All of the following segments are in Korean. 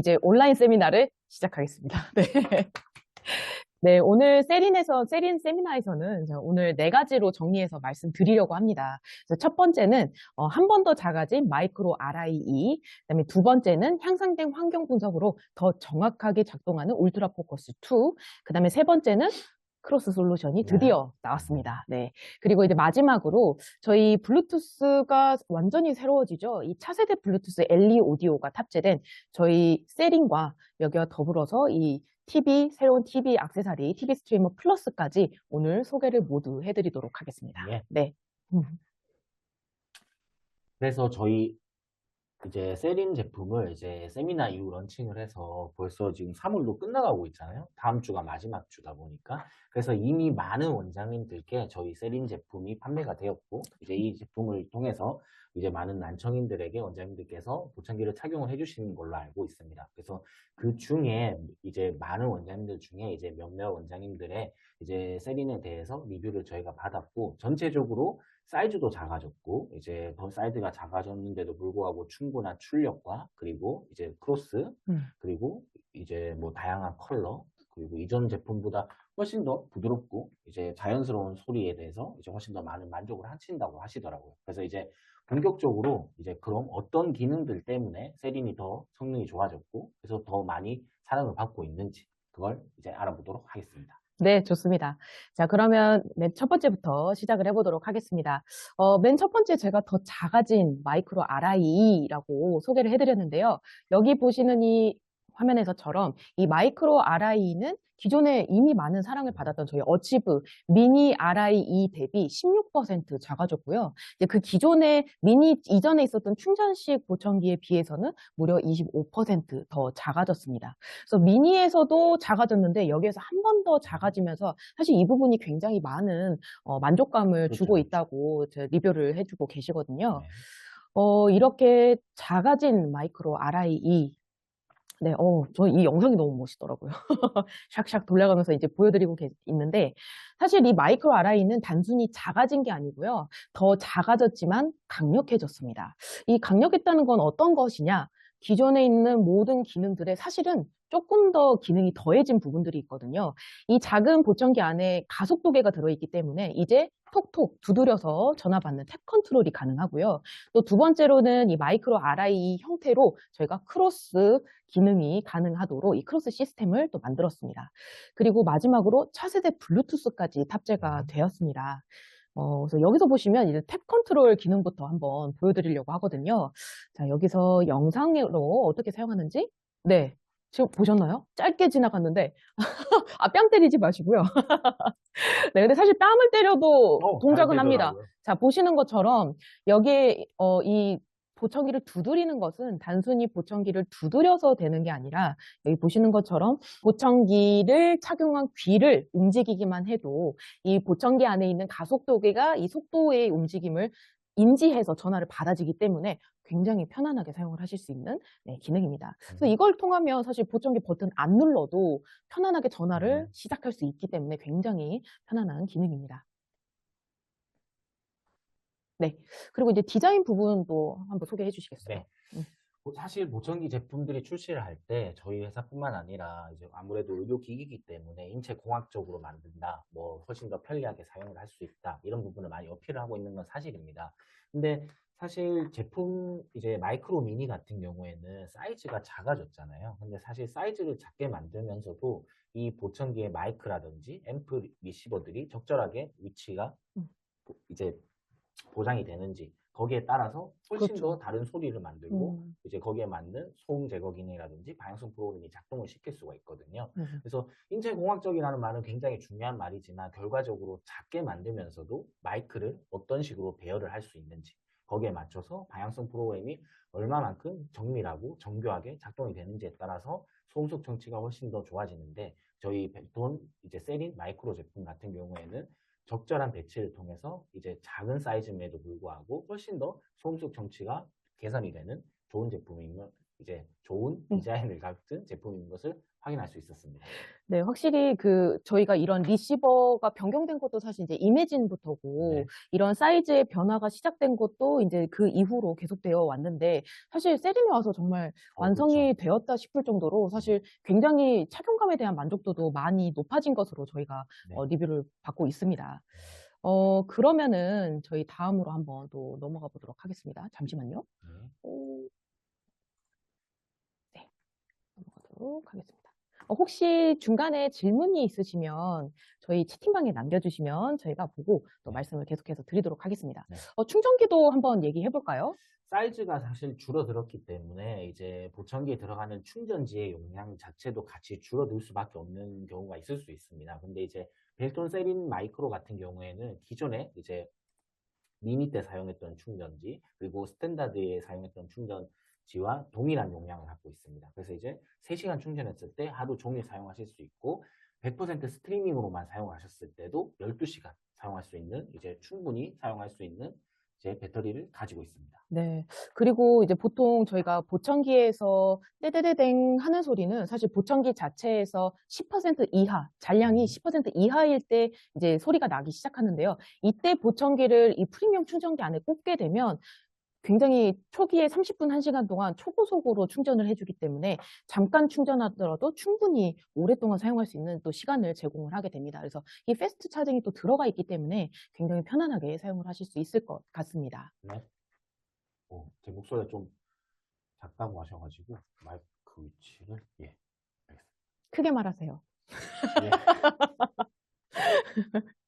이제 온라인 세미나를 시작하겠습니다. 네. 네, 오늘 세린에서, 세린 세미나에서는 오늘 네 가지로 정리해서 말씀드리려고 합니다. 첫 번째는 어, 한 번 더 작아진 마이크로 RIE, 그 다음에 두 번째는 향상된 환경 분석으로 더 정확하게 작동하는 울트라 포커스 2, 그 다음에 세 번째는 크로스 솔루션이 드디어 나왔습니다. 네. 그리고 이제 마지막으로 저희 블루투스가 완전히 새로워지죠. 이 차세대 블루투스 LE 오디오가 탑재된 저희 세린과 여기와 더불어서 이 TV, 새로운 TV 악세사리, TV 스트리머 플러스까지 오늘 소개를 모두 해드리도록 하겠습니다. 예. 네. 그래서 저희 이제 세린 제품을 이제 세미나 이후 런칭을 해서 벌써 지금 3월로 끝나가고 있잖아요. 다음 주가 마지막 주다 보니까. 그래서 이미 많은 원장님들께 저희 세린 제품이 판매가 되었고, 이제 이 제품을 통해서 이제 많은 난청인들에게 원장님들께서 보청기를 착용을 해주시는 걸로 알고 있습니다. 그래서 그 중에 이제 많은 원장님들 중에 이제 몇몇 원장님들의 이제 세린에 대해서 리뷰를 저희가 받았고, 전체적으로 사이즈도 작아졌고 이제 더 사이즈가 작아졌는데도 불구하고 충분한 출력과 그리고 이제 크로스 음. 그리고 이제 뭐 다양한 컬러 그리고 이전 제품보다 훨씬 더 부드럽고 이제 자연스러운 소리에 대해서 이제 훨씬 더 많은 만족을 하신다고 하시더라고요. 그래서 이제 본격적으로 이제 그럼 어떤 기능들 때문에 세린이 더 성능이 좋아졌고 그래서 더 많이 사랑을 받고 있는지 그걸 이제 알아보도록 하겠습니다. 네, 좋습니다. 자, 그러면 맨 첫 번째부터 시작을 해보도록 하겠습니다. 어, 맨 첫 번째 제가 더 작아진 마이크로 RI라고 소개를 해드렸는데요. 여기 보시는 이 화면에서처럼 이 마이크로 RI는 기존에 이미 많은 사랑을 받았던 저희 어치브 미니 RIE 대비 16% 작아졌고요. 이제 그 기존의 미니 이전에 있었던 충전식 보청기에 비해서는 무려 25%더 작아졌습니다. 그래서 미니에서도 작아졌는데 여기에서 한 번 더 작아지면서 사실 이 부분이 굉장히 많은 어, 만족감을 그렇죠, 주고 그렇죠. 있다고 제 리뷰를 해주고 계시거든요. 네. 어, 이렇게 작아진 마이크로 RIE. 네, 어, 저 이 영상이 너무 멋있더라고요. 샥샥 돌려가면서 이제 보여드리고 계- 있는데, 사실 이 마이크로 RI는 단순히 작아진 게 아니고요. 더 작아졌지만 강력해졌습니다. 이 강력했다는 건 어떤 것이냐? 기존에 있는 모든 기능들에 사실은 조금 더 기능이 더해진 부분들이 있거든요. 이 작은 보청기 안에 가속도계가 들어있기 때문에 이제 톡톡 두드려서 전화 받는 탭 컨트롤이 가능하고요. 또 두 번째로는 이 마이크로 RIE 형태로 저희가 크로스 기능이 가능하도록 이 크로스 시스템을 또 만들었습니다. 그리고 마지막으로 차세대 블루투스까지 탑재가 음. 되었습니다. 어, 그래서 여기서 보시면 이제 탭 컨트롤 기능부터 한번 보여드리려고 하거든요. 자, 여기서 영상으로 어떻게 사용하는지, 네. 지금 보셨나요? 짧게 지나갔는데, 아, 뺨 때리지 마시고요. 네, 근데 사실 뺨을 때려도 어, 동작은 잘 합니다. 자, 보시는 것처럼 여기에 어, 이 보청기를 두드리는 것은 단순히 보청기를 두드려서 되는 게 아니라 여기 보시는 것처럼 보청기를 착용한 귀를 움직이기만 해도 이 보청기 안에 있는 가속도계가 이 속도의 움직임을 인지해서 전화를 받아주기 때문에 굉장히 편안하게 사용을 하실 수 있는 네, 기능입니다. 그래서 음. 이걸 통하면 사실 보청기 버튼 안 눌러도 편안하게 전화를 음. 시작할 수 있기 때문에 굉장히 편안한 기능입니다. 네. 그리고 이제 디자인 부분도 한번 소개해 주시겠어요? 네. 뭐 사실 보청기 제품들이 출시를 할 때 저희 회사뿐만 아니라 이제 아무래도 의료기기이기 때문에 인체 공학적으로 만든다, 뭐 훨씬 더 편리하게 사용을 할 수 있다 이런 부분을 많이 어필을 하고 있는 건 사실입니다. 근데 사실 제품 이제 마이크로 미니 같은 경우에는 사이즈가 작아졌잖아요. 근데 사실 사이즈를 작게 만들면서도 이 보청기의 마이크라든지 앰프 리시버들이 적절하게 위치가 음. 보- 이제 보장이 되는지 거기에 따라서 훨씬 그렇죠. 더 다른 소리를 만들고 음, 이제 거기에 맞는 소음 제거 기능이라든지 방향성 프로그램이 작동을 시킬 수가 있거든요. 음. 그래서 인체 공학적이라는 말은 굉장히 중요한 말이지만 결과적으로 작게 만들면서도 마이크를 어떤 식으로 배열을 할 수 있는지 거기에 맞춰서 방향성 프로그램이 얼마만큼 정밀하고 정교하게 작동이 되는지에 따라서 소음속 청취가 훨씬 더 좋아지는데 저희 돈 이제 세린 마이크로 제품 같은 경우에는 적절한 배치를 통해서 이제 작은 사이즈임에도 불구하고 훨씬 더 소음속 청취가 개선이 되는 좋은 제품이면 이제 좋은 음. 디자인을 갖춘 제품인 것을 확인할 수 있었습니다. 네, 확실히 그 저희가 이런 리시버가 변경된 것도 사실 이제 이매진부터고 네. 이런 사이즈의 변화가 시작된 것도 이제 그 이후로 계속되어 왔는데 사실 세린이 와서 정말 어, 완성이 그렇죠. 되었다 싶을 정도로 사실 굉장히 착용감에 대한 만족도도 많이 높아진 것으로 저희가 네. 어, 리뷰를 받고 있습니다. 어, 그러면은 저희 다음으로 한번 또 넘어가 보도록 하겠습니다. 잠시만요. 네. 오. 네, 넘어가도록 하겠습니다. 어, 혹시 중간에 질문이 있으시면 저희 채팅방에 남겨주시면 저희가 보고 또 네. 말씀을 계속해서 드리도록 하겠습니다. 네. 어, 충전기도 한번 얘기해 볼까요? 사이즈가 사실 줄어들었기 때문에 이제 보청기에 들어가는 충전지의 용량 자체도 같이 줄어들 수밖에 없는 경우가 있을 수 있습니다. 근데 이제 벨톤 세린 마이크로 같은 경우에는 기존에 이제 미니 때 사용했던 충전지 그리고 스탠다드에 사용했던 충전 지와 동일한 용량을 갖고 있습니다. 그래서 이제 3시간 충전했을 때 하루 종일 사용하실 수 있고 100% 스트리밍으로만 사용하셨을 때도 12시간 사용할 수 있는 이제 충분히 사용할 수 있는 이제 배터리를 가지고 있습니다. 네. 그리고 이제 보통 저희가 보청기에서 떼떼떼댕 하는 소리는 사실 보청기 자체에서 10% 이하, 잔량이 음. 10% 이하일 때 이제 소리가 나기 시작하는데요. 이때 보청기를 이 프리미엄 충전기 안에 꽂게 되면 굉장히 초기에 30분, 1시간 동안 초고속으로 충전을 해주기 때문에 잠깐 충전하더라도 충분히 오랫동안 사용할 수 있는 또 시간을 제공을 하게 됩니다. 그래서 이 패스트 차징이 또 들어가 있기 때문에 굉장히 편안하게 사용을 하실 수 있을 것 같습니다. 네. 어, 제 목소리가 좀 작다고 하셔가지고 마이크 위치를 예, 크게 말하세요. 예.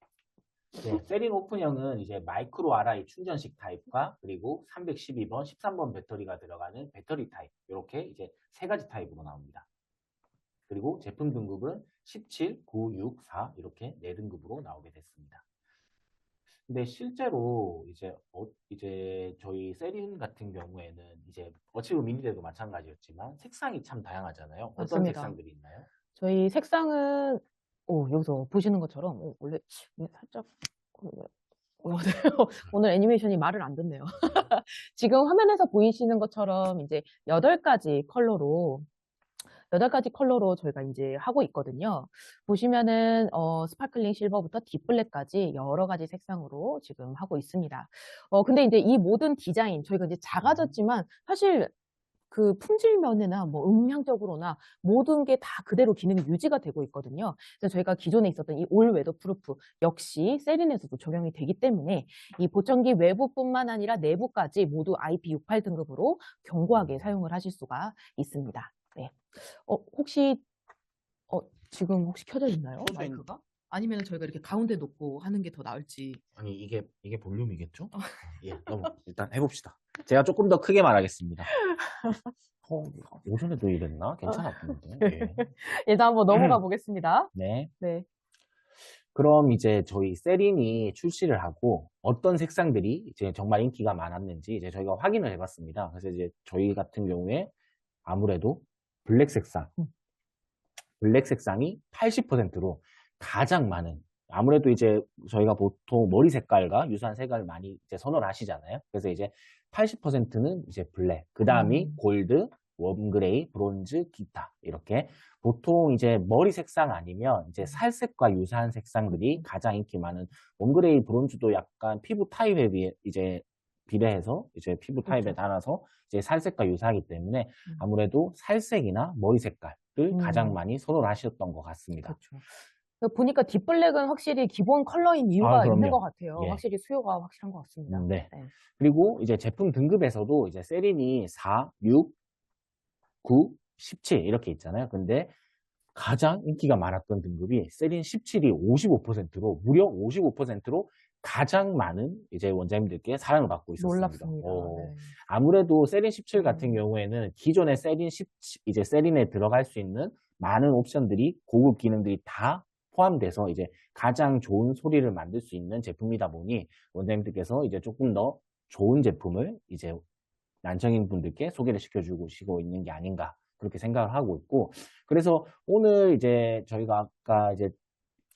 네, 세린 오픈형은 이제 마이크로 RI 충전식 타입과 그리고 312번, 13번 배터리가 들어가는 배터리 타입 이렇게 이제 세 가지 타입으로 나옵니다. 그리고 제품 등급은 17, 9, 6, 4 이렇게 네 등급으로 나오게 됐습니다. 근데 실제로 이제 어, 이제 저희 세린 같은 경우에는 이제 어치브 미니 때도 마찬가지였지만 색상이 참 다양하잖아요. 어떤 맞습니다. 색상들이 있나요? 저희 색상은 오, 여기서 보시는 것처럼 오, 원래 살짝 어, 어, 네. 오늘 애니메이션이 말을 안 듣네요. 지금 화면에서 보이시는 것처럼 이제 8가지 컬러로 8가지 컬러로 저희가 이제 하고 있거든요. 보시면은 어, 스파클링 실버부터 딥블랙까지 여러 가지 색상으로 지금 하고 있습니다. 어, 근데 이제 이 모든 디자인 저희가 이제 작아졌지만 사실 그 품질 면이나 뭐 음향적으로나 모든 게 다 그대로 기능이 유지가 되고 있거든요. 그래서 저희가 기존에 있었던 이 올 웨더 프루프 역시 세린에서도 적용이 되기 때문에 이 보청기 외부뿐만 아니라 내부까지 모두 IP68 등급으로 견고하게 사용을 하실 수가 있습니다. 네. 어, 혹시 어, 지금 혹시 켜져 있나요? 마이크가? 아니면 저희가 이렇게 가운데 놓고 하는 게 더 나을지. 아니 이게 이게 볼륨이겠죠? 예, 넘어 일단 해봅시다. 제가 조금 더 크게 말하겠습니다. 어, 오전에도 이랬나? 괜찮았는데. 예. 일단 한번 넘어가 보겠습니다. 네. 네. 그럼 이제 저희 세린이 출시를 하고 어떤 색상들이 이제 정말 인기가 많았는지 이제 저희가 확인을 해봤습니다. 그래서 이제 저희 같은 경우에 아무래도 블랙 색상, 음. 블랙 색상이 80%로 가장 많은 아무래도 이제 저희가 보통 머리 색깔과 유사한 색깔을 많이 이제 선호를 하시잖아요. 그래서 이제 80%는 이제 블랙, 그 다음이 음. 골드, 웜그레이, 브론즈, 기타 이렇게 보통 이제 머리 색상 아니면 이제 살색과 유사한 색상들이 가장 인기 많은 웜그레이, 브론즈도 약간 피부 타입에 비해 이제 비례해서 이제 피부 타입에 그렇죠. 따라서 이제 살색과 유사하기 때문에 음. 아무래도 살색이나 머리 색깔을 음. 가장 많이 선호를 하셨던 것 같습니다. 그렇죠. 보니까 딥블랙은 확실히 기본 컬러인 이유가 아, 있는. 것 같아요. 예. 확실히 수요가 확실한 것 같습니다. 음, 네. 네. 그리고 이제 제품 등급에서도 이제 세린이 4, 6, 9, 17 이렇게 있잖아요. 근데 가장 인기가 많았던 등급이 세린 17이 55%로 무려 55%로 가장 많은 이제 원장님들께 사랑을 받고 있었습니다. 놀랍습니다. 어, 네. 아무래도 세린 17 같은 음. 경우에는 기존의 세린 10 이제 세린에 들어갈 수 있는 많은 옵션들이 고급 기능들이 다 포함돼서 이제 가장 좋은 소리를 만들 수 있는 제품이다 보니 원장님들께서 이제 조금 더 좋은 제품을 이제 난청인 분들께 소개를 시켜주고 시고 있는 게 아닌가 그렇게 생각을 하고 있고 그래서 오늘 이제 저희가 아까 이제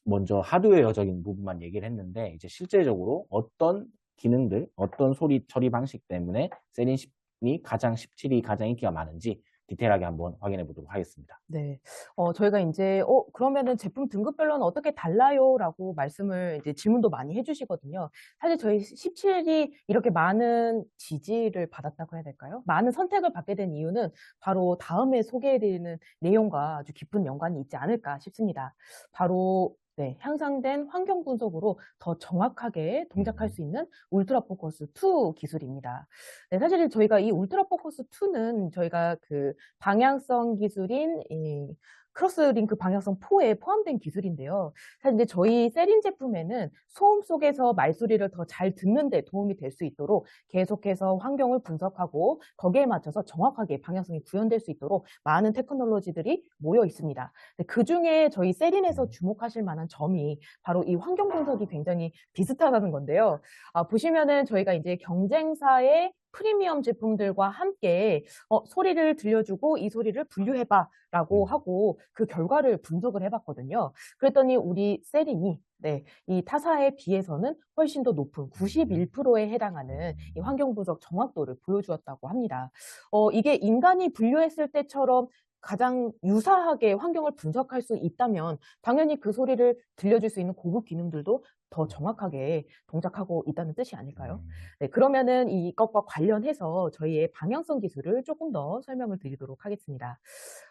먼저 하드웨어적인 부분만 얘기를 했는데 이제 실제적으로 어떤 기능들 어떤 소리 처리 방식 때문에 세린 10이 가장 17이 가장 인기가 많은지 디테일하게 한번 확인해 보도록 하겠습니다. 네. 어, 저희가 이제, 어, 그러면은 제품 등급별로는 어떻게 달라요? 라고 말씀을 이제 질문도 많이 해주시거든요. 사실 저희 17이 이렇게 많은 지지를 받았다고 해야 될까요? 많은 선택을 받게 된 이유는 바로 다음에 소개해드리는 내용과 아주 깊은 연관이 있지 않을까 싶습니다. 바로 네, 향상된 환경 분석으로 더 정확하게 동작할 음. 수 있는 울트라 포커스 2 기술입니다. 네, 사실 저희가 이 울트라 포커스 2는 저희가 그 방향성 기술인 이 크로스링크 방향성 4에 포함된 기술인데요. 사실 이제 저희 세린 제품에는 소음 속에서 말소리를 더 잘 듣는 데 도움이 될 수 있도록 계속해서 환경을 분석하고 거기에 맞춰서 정확하게 방향성이 구현될 수 있도록 많은 테크놀로지들이 모여 있습니다. 그 중에 저희 세린에서 주목하실 만한 점이 바로 이 환경 분석이 굉장히 비슷하다는 건데요. 아, 보시면은 저희가 이제 경쟁사의 프리미엄 제품들과 함께 어, 소리를 들려주고 이 소리를 분류해봐 라고 음. 하고 그 결과를 분석을 해봤거든요. 그랬더니 우리 세린이 네, 이 타사에 비해서는 훨씬 더 높은 91%에 해당하는 이 환경 분석 정확도를 보여주었다고 합니다. 어, 이게 인간이 분류했을 때처럼 가장 유사하게 환경을 분석할 수 있다면 당연히 그 소리를 들려줄 수 있는 고급 기능들도 더 정확하게 동작하고 있다는 뜻이 아닐까요? 음. 네, 그러면은 이것과 관련해서 저희의 방향성 기술을 조금 더 설명을 드리도록 하겠습니다.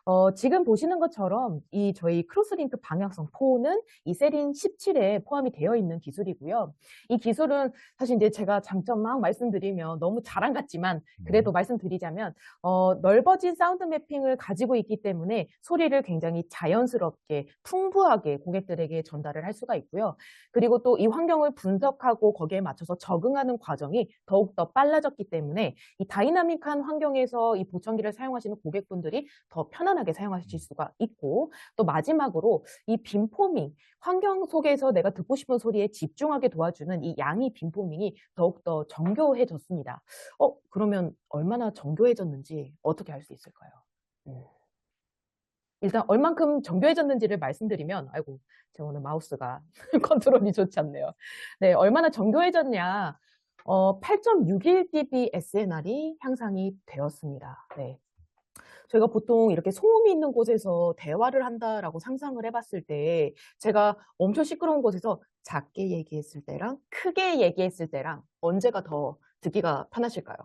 어, 지금 보시는 것처럼 이 저희 크로스링크 방향성 4는 이 세린 17에 포함이 되어 있는 기술이고요. 이 기술은 사실 이제 제가 장점 막 말씀드리면 너무 자랑 같지만 그래도 말씀드리자면 어, 넓어진 사운드 매핑을 가지고 있기 때문에 소리를 굉장히 자연스럽게 풍부하게 고객들에게 전달을 할 수가 있고요. 그리고 또이 환경을 분석하고 거기에 맞춰서 적응하는 과정이 더욱더 빨라졌기 때문에 이 다이나믹한 환경에서 이 보청기를 사용하시는 고객분들이 더 편안하게 사용하실 수가 있고 또 마지막으로 이 빔포밍 환경 속에서 내가 듣고 싶은 소리에 집중하게 도와주는 이 양이 빔포밍이 더욱더 정교해졌습니다. 어 그러면 얼마나 정교해졌는지 어떻게 알 수 있을까요? 음. 일단 얼만큼 정교해졌는지를 말씀드리면 아이고 제가 오늘 마우스가 컨트롤이 좋지 않네요. 네, 얼마나 정교해졌냐? 어, 8.61dB SNR이 향상이 되었습니다. 네. 저희가 보통 이렇게 소음이 있는 곳에서 대화를 한다라고 상상을 해봤을 때 제가 엄청 시끄러운 곳에서 작게 얘기했을 때랑 크게 얘기했을 때랑 언제가 더 듣기가 편하실까요?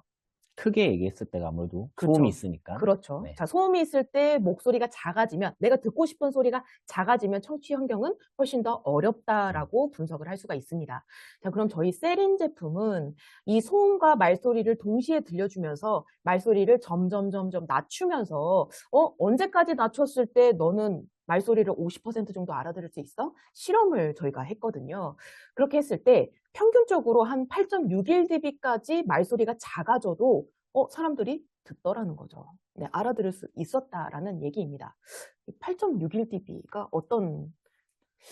크게 얘기했을 때가 아무래도 그쵸. 소음이 있으니까. 그렇죠. 네. 자, 소음이 있을 때 목소리가 작아지면, 내가 듣고 싶은 소리가 작아지면 청취 환경은 훨씬 더 어렵다라고 분석을 할 수가 있습니다. 자, 그럼 저희 세린 제품은 이 소음과 말소리를 동시에 들려주면서 말소리를 점점, 점점 낮추면서, 어, 언제까지 낮췄을 때 너는 말소리를 50% 정도 알아들을 수 있어? 실험을 저희가 했거든요. 그렇게 했을 때 평균적으로 한 8.61dB까지 말소리가 작아져도 어, 사람들이 듣더라는 거죠. 네, 알아들을 수 있었다라는 얘기입니다. 8.61dB가 어떤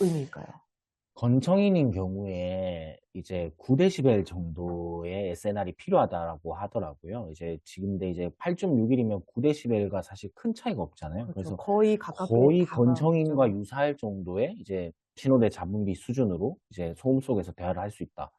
의미일까요? 건청인인 경우에 이제 9데시벨 정도의 SNR이 필요하다라고 하더라고요. 이제 지금데 이제 8.61이면 9데시벨과 사실 큰 차이가 없잖아요. 그렇죠. 그래서 거의 가깝게 거의. 건청인과 유사할 정도의 이제 신호대 잡음비 수준으로 이제 소음 속에서 대화를 할 수 있다.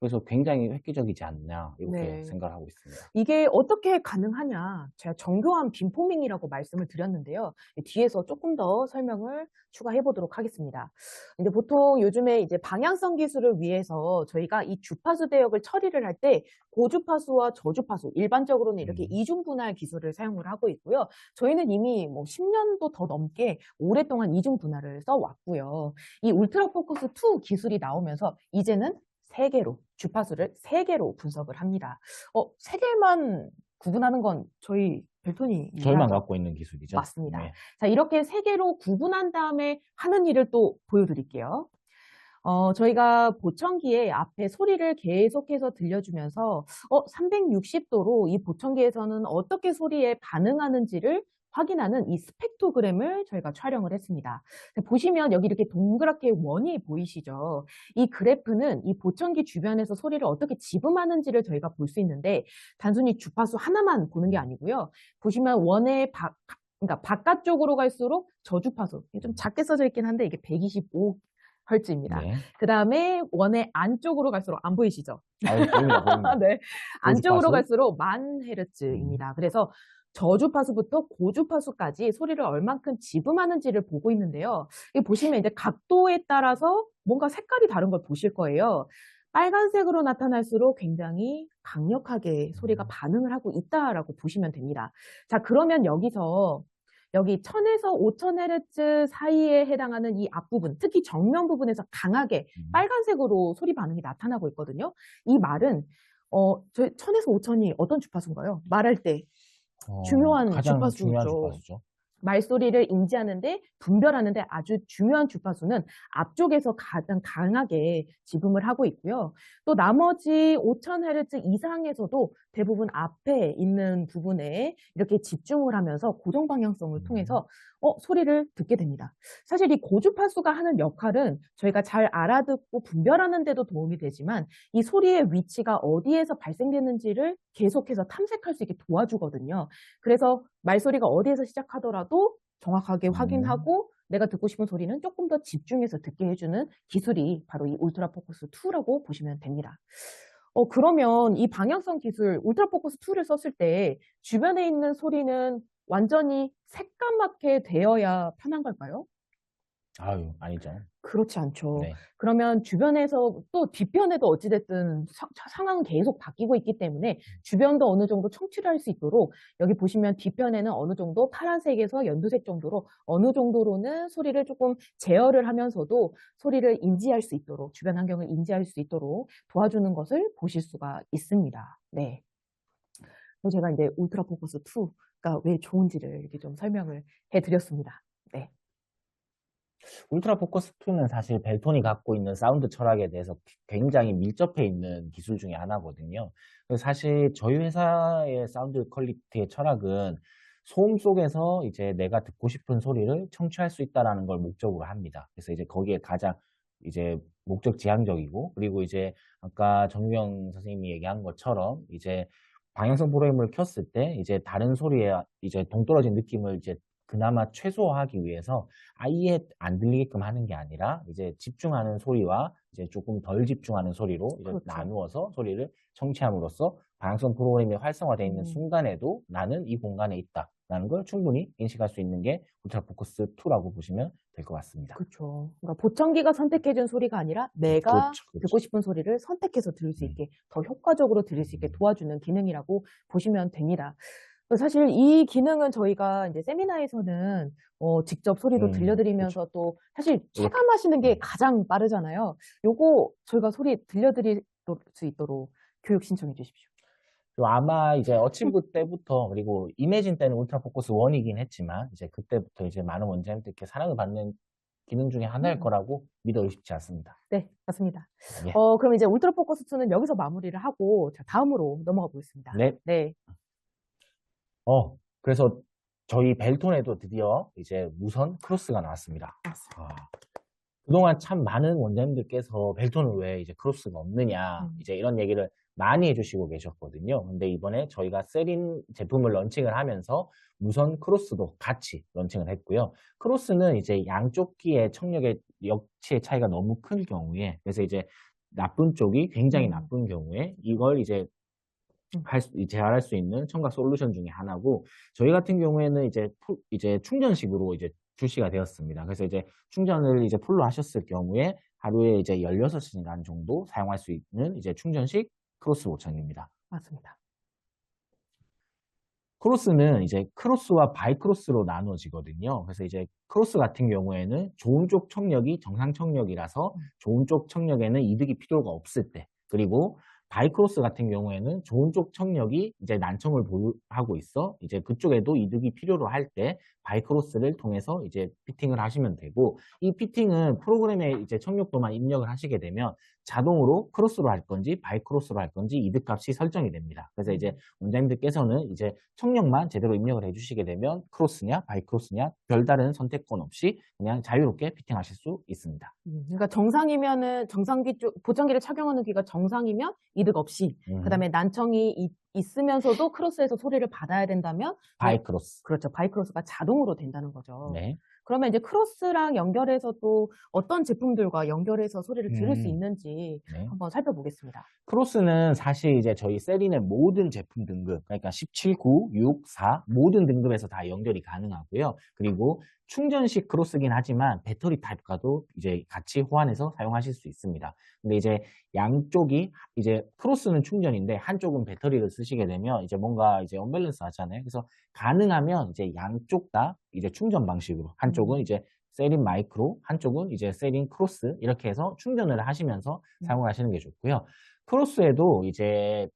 그래서 굉장히 획기적이지 않냐 이렇게 네. 생각을 하고 있습니다. 이게 어떻게 가능하냐? 제가 정교한 빔포밍이라고 말씀을 드렸는데요. 뒤에서 조금 더 설명을 추가해 보도록 하겠습니다. 근데 보통 요즘에 이제 방향성 기술을 위해서 저희가 이 주파수 대역을 처리를 할 때 고주파수와 저주파수, 일반적으로는 이렇게 음. 이중 분할 기술을 사용을 하고 있고요. 저희는 이미 뭐 10년도 더 넘게 오랫동안 이중 분할을 써 왔고요. 이 울트라 포커스 2 기술이 나오면서 이제는 세 개로 주파수를 세 개로 분석을 합니다. 어, 세 개만 구분하는 건 저희 벨톤이 저희만? 갖고 있는 기술이죠. 맞습니다. 네. 자, 이렇게 세 개로 구분한 다음에 하는 일을 또 보여드릴게요. 어, 저희가 보청기에 앞에 소리를 계속해서 들려주면서 어, 360도로 이 보청기에서는 어떻게 소리에 반응하는지를 확인하는 이 스펙토그램을 저희가 촬영을 했습니다. 보시면 여기 이렇게 동그랗게 원이 보이시죠? 이 그래프는 이 보청기 주변에서 소리를 어떻게 집음하는지를 저희가 볼 수 있는데 단순히 주파수 하나만 보는 게 아니고요. 보시면 원의 바, 그러니까 바깥쪽으로 갈수록 저주파수 좀 작게 써져 있긴 한데 이게 125 헐츠입니다. 네. 그 다음에 원의 안쪽으로 갈수록 안 보이시죠? 아, 보입니다, 보입니다. 네. 안쪽으로? 갈수록 만 헤르츠입니다. 그래서 저주파수부터 고주파수까지 소리를 얼만큼 지음하는지를 보고 있는데요. 이 보시면 이제 각도에 따라서 뭔가 색깔이 다른 걸 보실 거예요. 빨간색으로 나타날수록 굉장히 강력하게 소리가 음. 반응을 하고 있다라고 보시면 됩니다. 자, 그러면 여기서 여기 1000에서 5000Hz 사이에 해당하는 이 앞부분, 특히 정면 부분에서 강하게 음. 빨간색으로 소리 반응이 나타나고 있거든요. 이 말은 어, 저 1000에서 5000이 어떤 주파수인가요? 말할 때 어, 중요한 가장 주파수죠. 중요한 주파수죠. 말소리를 인지하는데 분별하는데 아주 중요한 주파수는 앞쪽에서 가장 강하게 지음을 하고 있고요. 또 나머지 5000Hz 이상에서도 대부분 앞에 있는 부분에 이렇게 집중을 하면서 고정 방향성을 음. 통해서 어, 소리를 듣게 됩니다. 사실 이 고주파수가 하는 역할은 저희가 잘 알아듣고 분별하는 데도 도움이 되지만 이 소리의 위치가 어디에서 발생되는지를 계속해서 탐색할 수 있게 도와주거든요. 그래서 말소리가 어디에서 시작하더라도 정확하게 음. 확인하고 내가 듣고 싶은 소리는 조금 더 집중해서 듣게 해주는 기술이 바로 이 울트라 포커스 2라고 보시면 됩니다. 어, 그러면 이 방향성 기술 울트라 포커스 2를 썼을 때 주변에 있는 소리는 완전히 색감맞게 되어야 편한 걸까요? 아유, 아니죠. 그렇지 않죠. 네. 그러면 주변에서 또 뒤편에도 어찌됐든 사- 상황은 계속 바뀌고 있기 때문에 주변도 어느 정도 청취를 할 수 있도록 여기 보시면 뒤편에는 어느 정도 파란색에서 연두색 정도로 어느 정도로는 소리를 조금 제어를 하면서도 소리를 인지할 수 있도록 주변 환경을 인지할 수 있도록 도와주는 것을 보실 수가 있습니다. 네. 제가 이제 울트라 포커스 2가 왜 좋은지를 이렇게 좀 설명을 해드렸습니다. 네. 울트라 포커스 2는 사실 벨톤이 갖고 있는 사운드 철학에 대해서 굉장히 밀접해 있는 기술 중에 하나거든요. 사실 저희 회사의 사운드 퀄리티의 철학은 소음 속에서 이제 내가 듣고 싶은 소리를 청취할 수 있다라는 걸 목적으로 합니다. 그래서 이제 거기에 가장 이제 목적 지향적이고 그리고 이제 아까 정유영 선생님이 얘기한 것처럼 이제 방향성 프로그램을 켰을 때 이제 다른 소리에 이제 동떨어진 느낌을 이제 그나마 최소화하기 위해서 아예 안 들리게끔 하는 게 아니라 이제 집중하는 소리와 이제 조금 덜 집중하는 소리로 그렇죠. 나누어서 소리를 청취함으로써 방향성 프로그램이 활성화되어 있는 음. 순간에도 나는 이 공간에 있다라는 걸 충분히 인식할 수 있는 게 울트라 포커스 2라고 보시면 될 것 같습니다. 그렇죠. 그러니까 보청기가 선택해준 소리가 아니라 내가 그렇죠, 그렇죠. 듣고 싶은 소리를 선택해서 들을 수 음. 있게 더 효과적으로 들을 수 있게 음. 도와주는 기능이라고 보시면 됩니다. 사실 이 기능은 저희가 이제 세미나에서는 어, 직접 소리도 음, 들려드리면서 또 사실 체감하시는 게 음. 가장 빠르잖아요. 요거 저희가 소리 들려드릴 수 있도록 교육 신청해 주십시오. 아마 이제 어침부 때부터 그리고 이매진 때는 울트라 포커스 1이긴 했지만 이제 그때부터 이제 많은 원장님들께 사랑을 받는 기능 중에 하나일 음. 거라고 믿어 의심치 않습니다. 네, 맞습니다. 예. 어, 그럼 이제 울트라 포커스 2는 여기서 마무리를 하고 자, 다음으로 넘어가 보겠습니다. 네. 네. 어, 그래서 저희 벨톤에도 드디어 이제 무선 크로스가 나왔습니다. 아, 그동안 참 많은 원장님들께서 벨톤은 왜 이제 크로스가 없느냐, 음. 이제 이런 얘기를 많이 해주시고 계셨거든요. 근데 이번에 저희가 세린 제품을 런칭을 하면서 무선 크로스도 같이 런칭을 했고요. 크로스는 이제 양쪽 귀의 청력의 역치의 차이가 너무 큰 경우에, 그래서 이제 나쁜 쪽이 굉장히 음. 나쁜 경우에 이걸 이제 음. 할 수, 재활할 수 있는 청각 솔루션 중에 하나고, 저희 같은 경우에는 이제 풀- 이제 충전식으로 이제 출시가 되었습니다. 그래서 이제 충전을 이제 풀로 하셨을 경우에 하루에 이제 16시간 정도 사용할 수 있는 이제 충전식 크로스 모창입니다. 맞습니다. 크로스는 이제 크로스와 바이크로스로 나누어지거든요. 그래서 이제 크로스 같은 경우에는 좋은 쪽 청력이 정상 청력이라서 음. 좋은 쪽 청력에는 이득이 필요가 없을 때, 그리고 바이크로스 같은 경우에는 좋은 쪽 청력이 이제 난청을 보유하고 있어. 이제 그쪽에도 이득이 필요로 할 때 바이크로스를 통해서 이제 피팅을 하시면 되고 이 피팅은 프로그램에 이제 청력도만 입력을 하시게 되면 자동으로 크로스로 할 건지 바이크로스로 할 건지 이득값이 설정이 됩니다. 그래서 이제 원장님들께서는 이제 청력만 제대로 입력을 해주시게 되면 크로스냐 바이크로스냐 별다른 선택권 없이 그냥 자유롭게 피팅하실 수 있습니다. 음, 그러니까 정상이면은 정상기 쪽 보청기를 착용하는 귀가 정상이면 이득 없이 음, 그다음에 난청이 있, 있으면서도 크로스에서 소리를 받아야 된다면 바이크로스. 그렇죠 바이크로스가 자동으로 된다는 거죠. 네. 그러면 이제 크로스랑 연결해서 또 어떤 제품들과 연결해서 소리를 들을 수 음. 있는지 네. 한번 살펴보겠습니다. 크로스는 사실 이제 저희 세린의 모든 제품 등급, 그러니까 17, 9, 6, 4 모든 등급에서 다 연결이 가능하고요. 그리고 충전식 크로스긴 하지만 배터리 타입과도 이제 같이 호환해서 사용하실 수 있습니다. 근데 이제 양쪽이 이제 크로스는 충전인데 한쪽은 배터리를 쓰시게 되면 이제 뭔가 이제 언밸런스 하잖아요. 그래서 가능하면 이제 양쪽 다 이제 충전 방식으로 한쪽은 이제 세린 마이크로, 한쪽은 이제 세린 크로스 이렇게 해서 충전을 하시면서 음. 사용을 하시는 게 좋고요. 크로스에도 이제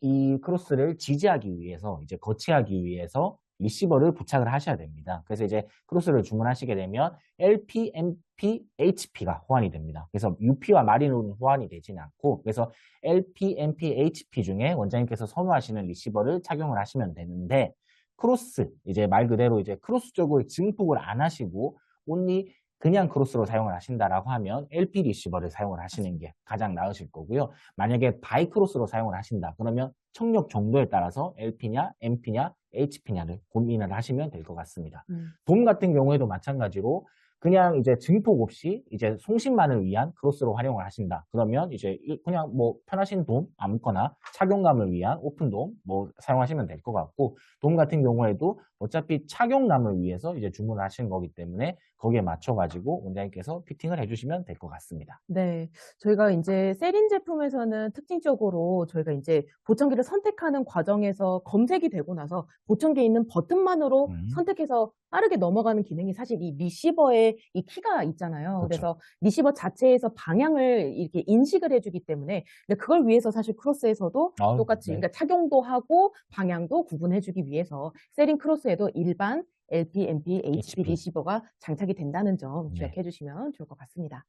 이 크로스를 지지하기 위해서 이제 거치하기 위해서 리시버를 부착을 하셔야 됩니다. 그래서 이제 크로스를 주문하시게 되면 LP, MP, HP가 호환이 됩니다. 그래서 UP와 마리노는 호환이 되지는 않고 그래서 LP, MP, HP 중에 원장님께서 선호하시는 리시버를 착용을 하시면 되는데 크로스 이제 말 그대로 이제 크로스 쪽을 증폭을 안 하시고 온리 그냥 크로스로 사용을 하신다라고 하면 LP 리시버를 사용을 하시는 게 가장 나으실 거고요. 만약에 바이 크로스로 사용을 하신다. 그러면 청력 정도에 따라서 LP냐, MP냐, HP냐를 고민을 하시면 될 것 같습니다. 음. 돔 같은 경우에도 마찬가지로 그냥 이제 증폭 없이 이제 송신만을 위한 크로스로 활용을 하신다. 그러면 이제 이- 그냥 뭐 편하신 돔 아무거나 착용감을 위한 오픈 돔 뭐 사용하시면 될 것 같고 돔 같은 경우에도 어차피 착용감을 위해서 이제 주문을 하신 거기 때문에 거기에 맞춰 가지고 원장님께서 피팅을 해주시면 될 것 같습니다. 네. 저희가 이제 세린 제품에서는 특징적으로 저희가 이제 보청기를 선택하는 과정에서 검색이 되고 나서 보청기에 있는 버튼만으로 음. 선택해서 빠르게 넘어가는 기능이 사실 이 리시버에 이 키가 있잖아요. 그렇죠. 그래서 리시버 자체에서 방향을 이렇게 인식을 해주기 때문에 근데 그걸 위해서 사실 크로스에서도 아우, 똑같이 네. 그러니까 착용도 하고 방향도 구분해주기 위해서 세린 크로스에도 일반 LP, MP, HP. 리시버가 장착이 된다는 점 네. 기억해 주시면 좋을 것 같습니다.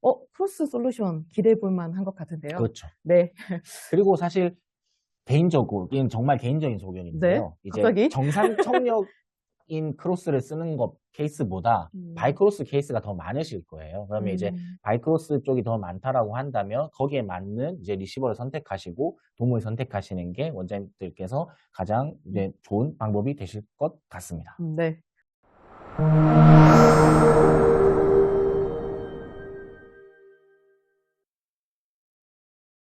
어, 크로스 솔루션 기대해 볼 만한 것 같은데요. 그렇죠. 네. 그리고 사실 개인적으로 이건 정말 개인적인 소견인데요. 네? 이제 갑자기? 정상 청력 인 크로스를 쓰는 것 케이스보다 음. 바이크로스 케이스가 더 많으실 거예요. 그러면 이제 음, 바이크로스 쪽이 더 많다라고 한다면 거기에 맞는 이제 리시버를 선택하시고 돔을 선택하시는 게 원장님들께서 가장 이제 좋은 방법이 되실 것 같습니다. 네.